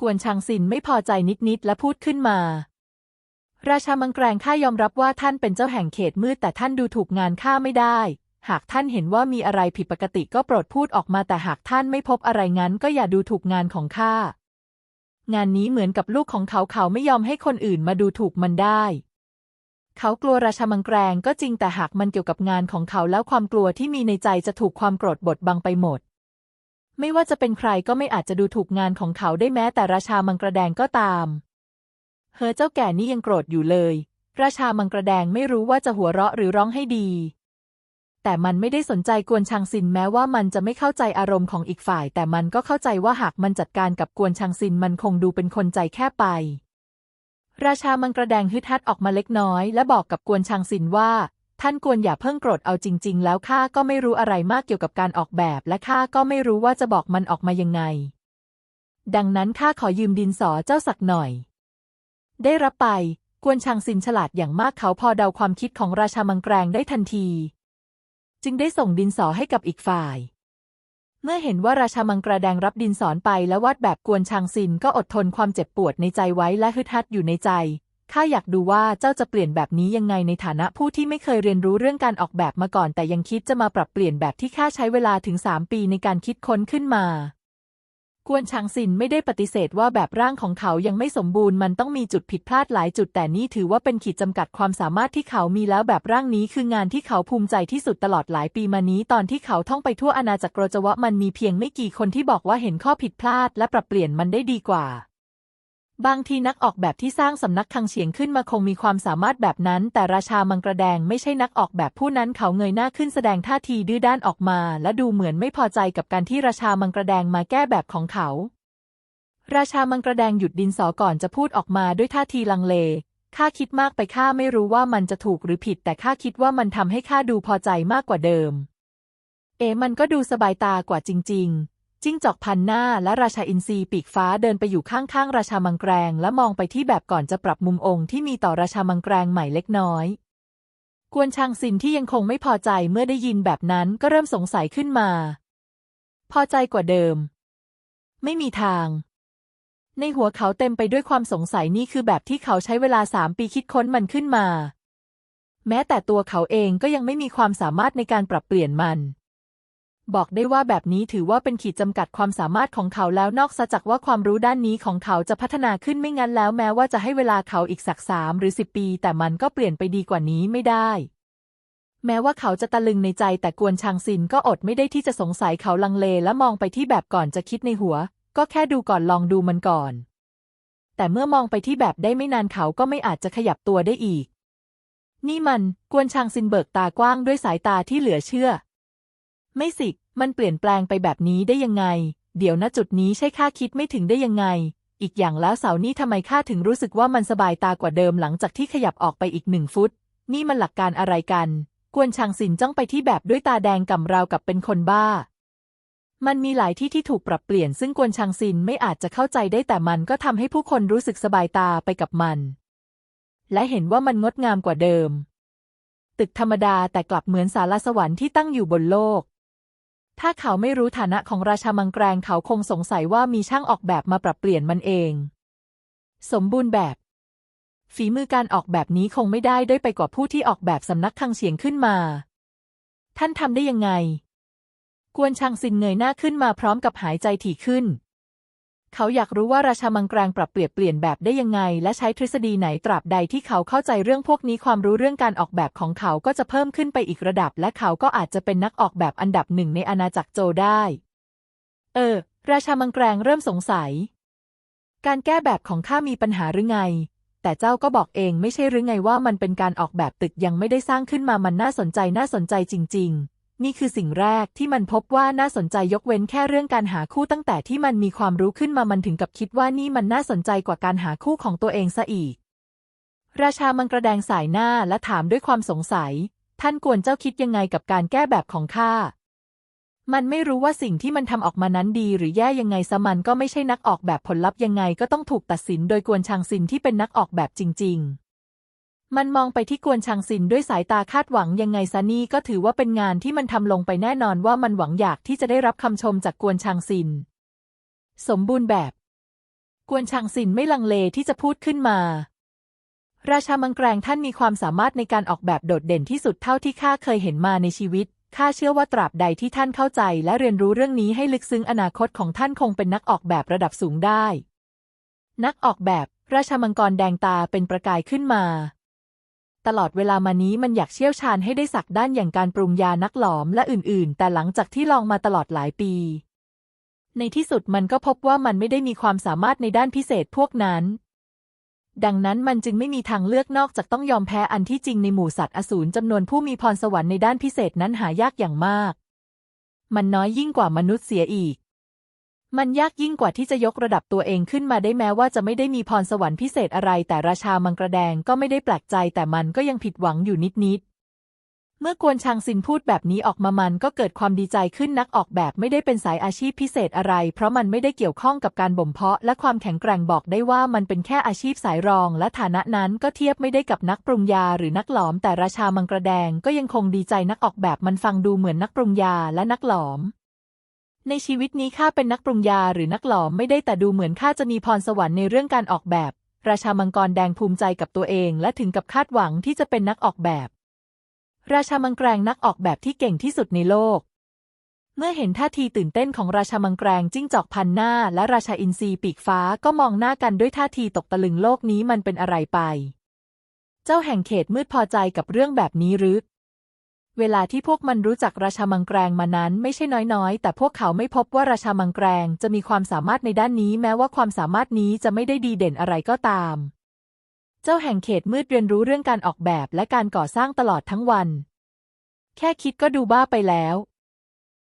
กวนชางซินไม่พอใจนิดๆและพูดขึ้นมา ราชามังแกรงข้ายอมรับว่าท่านเป็นเจ้าแห่งเขตมืดแต่ท่านดูถูกงานข้าไม่ได้ หากท่านเห็นว่ามีอะไรผิดปกติก็โปรดพูดออกมาแต่หากท่านไม่พบอะไรงั้นก็อย่าดูถูกงานของข้างานนี้เหมือนกับลูกของเขาเขาไม่ยอมให้คนอื่นมาดูถูกมันได้ เขากลัวราชามังแกรงก็จริงแต่หากมันเกี่ยวกับงานของเขาแล้วความกลัวที่มีในใจจะถูกความโกรธบดบังไปหมด ไม่ว่าจะเป็นใครก็ไม่อาจจะดูถูกงานของเขาได้แม้แต่ราชามังกรแดงก็ตาม เฮอเจ้าแก่นี่ยังโกรธอยู่เลย ราชามังกรแดงไม่รู้ว่าจะหัวเราะหรือร้องให้ดี แต่มันไม่ได้สนใจกวนชางซินแม้ว่ามันจะไม่เข้าใจอารมณ์ของอีกฝ่าย แต่มันก็เข้าใจว่าหากมันจัดการกับกวนชางซินมันคงดูเป็นคนใจแคบไป ราชามังกรแดงฮึดฮัดออกมาเล็กน้อย และบอกกับกวนชางซินว่า ท่านกวนอย่าเพิ่งโกรธเอาจริง ๆ แล้วข้าก็ไม่รู้อะไรมากเกี่ยวกับการออกแบบ และข้าก็ไม่รู้ว่าจะบอกมันออกมายังไง ดังนั้นข้าขอยืมดินสอเจ้าสักหน่อย ได้รับไป กวนชางซินฉลาดอย่างมากเขาพอเดาความคิดของราชามังแกรงได้ทันที จึงได้ส่งดินสอให้กับอีกฝ่าย เมื่อเห็นว่าราชามังกรแดงรับดินสอนไปและวาดแบบกวนชางซินก็อดทนความเจ็บปวดในใจไว้และฮึดฮัดอยู่ในใจ ข้าอยากดูว่าเจ้าจะเปลี่ยนแบบนี้ยังไงในฐานะผู้ที่ไม่เคยเรียนรู้เรื่องการออกแบบมาก่อน แต่ยังคิดจะมาปรับเปลี่ยนแบบที่ข้าใช้เวลาถึงสามปีในการคิดค้นขึ้นมากวนชางซินไม่ได้ปฏิเสธว่าแบบร่างของเขายังไม่สมบูรณ์มันต้องมีจุดผิดพลาดหลายจุดแต่นี่ถือว่าเป็นขีดจำกัดความสามารถที่เขามีแล้วแบบร่างนี้คืองานที่เขาภูมิใจที่สุดตลอดหลายปีมานี้ตอนที่เขาท่องไปทั่วอาณาจักรโรจวะมันมีเพียงไม่กี่คนที่บอกว่าเห็นข้อผิดพลาดและปรับเปลี่ยนมันได้ดีกว่า บางทีนักออกแบบที่สร้างสำนักคังเฉียงขึ้นมาคงมีความสามารถแบบนั้น แต่ราชามังกระแดงไม่ใช่นักออกแบบผู้นั้นเขาเงยหน้าขึ้นแสดงท่าทีดื้อด้านออกมา และดูเหมือนไม่พอใจกับการที่ราชามังกระแดงมาแก้แบบของเขา ราชามังกระแดงหยุดดินสอก่อนจะพูดออกมาด้วยท่าทีลังเลข้าคิดมากไปข้าไม่รู้ว่ามันจะถูกหรือผิด แต่ข้าคิดว่ามันทำให้ข้าดูพอใจมากกว่าเดิม เอ๋มันก็ดูสบายตากว่าจริง ๆ จิ้งจอกพันหน้าและราชาอินทรีปีกฟ้าเดินไปอยู่ข้างๆ ราชามังแกรงและมองไปที่แบบก่อนจะปรับมุมองค์ที่มีต่อราชามังแกรงใหม่เล็กน้อย กวนชางซินที่ยังคงไม่พอใจเมื่อได้ยินแบบนั้นก็เริ่มสงสัยขึ้นมา พอใจกว่าเดิม ไม่มีทาง ในหัวเขาเต็มไปด้วยความสงสัยนี่คือแบบที่เขาใช้เวลาสามปีคิดค้นมันขึ้นมา แม้แต่ตัวเขาเองก็ยังไม่มีความสามารถในการปรับเปลี่ยนมัน บอกได้ว่าแบบนี้ถือว่าเป็นขีดจำกัดความสามารถของเขาแล้วนอกจากว่าความรู้ด้านนี้ของเขาจะพัฒนาขึ้นไม่งั้นแล้วแม้ว่าจะให้เวลาเขาอีกสักสามหรือสิบปี แต่มันก็เปลี่ยนไปดีกว่านี้ไม่ได้ แม้ว่าเขาจะตะลึงในใจแต่กวนชางซินก็อดไม่ได้ที่จะสงสัยเขาลังเลและมองไปที่แบบก่อนจะคิดในหัว ก็แค่ดูก่อนลองดูมันก่อน แต่เมื่อมองไปที่แบบได้ไม่นานเขาก็ไม่อาจจะขยับตัวได้อีก นี่มันกวนชางซินเบิกตากว้างด้วยสายตาที่เหลือเชื่อ ไม่สิ มันเปลี่ยนแปลงไปแบบนี้ได้ยังไง เดี๋ยวนะจุดนี้ใช่ข้าคิดไม่ถึงได้ยังไง อีกอย่างแล้วเสานี่ทำไมข้าถึงรู้สึกว่ามันสบายตากว่าเดิมหลังจากที่ขยับออกไปอีกหนึ่งฟุต นี่มันหลักการอะไรกัน กวนชางซินจ้องไปที่แบบด้วยตาแดงก่ำราวกับเป็นคนบ้า มันมีหลายที่ที่ถูกปรับเปลี่ยนซึ่งกวนชางซินไม่อาจจะเข้าใจได้แต่มันก็ทำให้ผู้คนรู้สึกสบายตาไปกับมัน และเห็นว่ามันงดงามกว่าเดิม ตึกธรรมดาแต่กลับเหมือนศาลาสวรรค์ที่ตั้งอยู่บนโลก ถ้าเขาไม่รู้ฐานะของราชามังแกรงเขาคงสงสัยว่ามีช่างออกแบบมาปรับเปลี่ยนมันเอง สมบูรณ์แบบ ฝีมือการออกแบบนี้คงไม่ได้ด้วยไปกว่าผู้ที่ออกแบบสำนักคังเฉียงขึ้นมา ท่านทำได้ยังไง กวนชางซินเงยหน้าขึ้นมาพร้อมกับหายใจถี่ขึ้น เขาอยากรู้ว่าราชามังแกรงปรับเปลี่ยนเปลี่ยนแบบได้ยังไง และใช้ทฤษฎีไหนตราบใดที่เขาเข้าใจเรื่องพวกนี้ความรู้เรื่องการออกแบบของเขาก็จะเพิ่มขึ้นไปอีกระดับ และเขาก็อาจจะเป็นนักออกแบบอันดับหนึ่งในอาณาจักรโจได้ เออ ราชามังแกรงเริ่มสงสัย การแก้แบบของข้ามีปัญหาหรือไง แต่เจ้าก็บอกเองไม่ใช่หรือไงว่ามันเป็นการออกแบบตึกยังไม่ได้สร้างขึ้นมามันน่าสนใจน่าสนใจจริง ๆ นี่คือสิ่งแรกที่มันพบว่าน่าสนใจยกเว้นแค่เรื่องการหาคู่ตั้งแต่ที่มันมีความรู้ขึ้นมามันถึงกับคิดว่านี่มันน่าสนใจกว่าการหาคู่ของตัวเองซะอีก ราชามังกรแดงสายหน้าและถามด้วยความสงสัย ท่านกวนเจ้าคิดยังไงกับการแก้แบบของข้ามันไม่รู้ว่าสิ่งที่มันทำออกมานั้นดีหรือแย่ยังไงซะมันก็ไม่ใช่นักออกแบบผลลัพธ์ยังไงก็ต้องถูกตัดสินโดยกวนชางซินที่เป็นนักออกแบบจริง ๆ มันมองไปที่กวนชางซินด้วยสายตาคาดหวังยังไงซะนี่ก็ถือว่าเป็นงานที่มันทำลงไปแน่นอนว่ามันหวังอยากที่จะได้รับคำชมจากกวนชางซิน สมบูรณ์แบบ กวนชางซินไม่ลังเลที่จะพูดขึ้นมา ราชามังแกรงท่านมีความสามารถในการออกแบบโดดเด่นที่สุดเท่าที่ข้าเคยเห็นมาในชีวิตข้าเชื่อว่าตราบใดที่ท่านเข้าใจและเรียนรู้เรื่องนี้ให้ลึกซึ้งอนาคตของท่านคงเป็นนักออกแบบระดับสูงได้ นักออกแบบ ราชามังกรแดงตาเป็นประกายขึ้นมา ตลอดเวลามานี้มันอยากเชี่ยวชาญให้ได้สักด้านอย่างการปรุงยานักหลอมและอื่นๆ แต่หลังจากที่ลองมาตลอดหลายปี ในที่สุดมันก็พบว่ามันไม่ได้มีความสามารถในด้านพิเศษพวกนั้น ดังนั้นมันจึงไม่มีทางเลือกนอกจากต้องยอมแพ้อันที่จริงในหมู่สัตว์อสูรจำนวนผู้มีพรสวรรค์ในด้านพิเศษนั้นหายากอย่างมาก มันน้อยยิ่งกว่ามนุษย์เสียอีก มันยากยิ่งกว่าที่จะยกระดับตัวเองขึ้นมาได้แม้ว่าจะไม่ได้มีพรสวรรค์พิเศษอะไร แต่ราชามังกรแดงก็ไม่ได้แปลกใจแต่มันก็ยังผิดหวังอยู่นิดๆเมื่อกวนชางซินพูดแบบนี้ออกมามันก็เกิดความดีใจขึ้นนักออกแบบไม่ได้เป็นสายอาชีพพิเศษอะไร เพราะมันไม่ได้เกี่ยวข้องกับการบ่มเพาะ และความแข็งแกร่งบอกได้ว่ามันเป็นแค่อาชีพสายรอง และฐานะนั้นก็เทียบไม่ได้กับนักปรุงยาหรือนักหลอม แต่ราชามังกรแดงก็ยังคงดีใจนักออกแบบมันฟังดูเหมือนนักปรุงยาและนักหลอม ในชีวิตนี้ข้าเป็นนักปรุงยาหรือนักหลอมไม่ได้แต่ดูเหมือนข้าจะมีพรสวรรค์ในเรื่องการออกแบบ ราชามังกรแดงภูมิใจกับตัวเองและถึงกับคาดหวังที่จะเป็นนักออกแบบ ราชามังแกรงนักออกแบบที่เก่งที่สุดในโลก เมื่อเห็นท่าทีตื่นเต้นของราชามังแกรงจิ้งจอกพันหน้า และราชาอินทรีปีกฟ้าก็มองหน้ากันด้วยท่าทีตกตะลึงโลกนี้มันเป็นอะไรไป เจ้าแห่งเขตมืดพอใจกับเรื่องแบบนี้หรือ เวลาที่พวกมันรู้จักราชามังแกรงมานั้นไม่ใช่น้อยๆ แต่พวกเขาไม่พบว่าราชามังแกรงจะมีความสามารถในด้านนี้แม้ว่าความสามารถนี้จะไม่ได้ดีเด่นอะไรก็ตาม เจ้าแห่งเขตมืดเรียนรู้เรื่องการออกแบบและการก่อสร้างตลอดทั้งวัน แค่คิดก็ดูบ้าไปแล้ว